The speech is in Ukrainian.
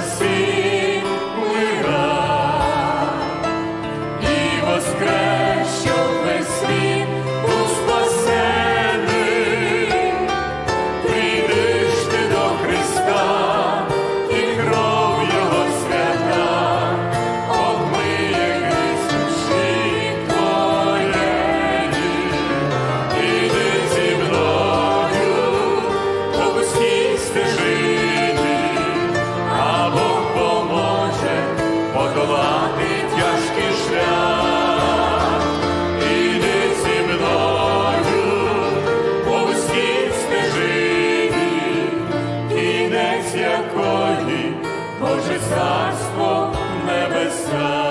assim. подолати тяжкий шлях, іди мною по всій стежині, кінець якої Боже царство небеса.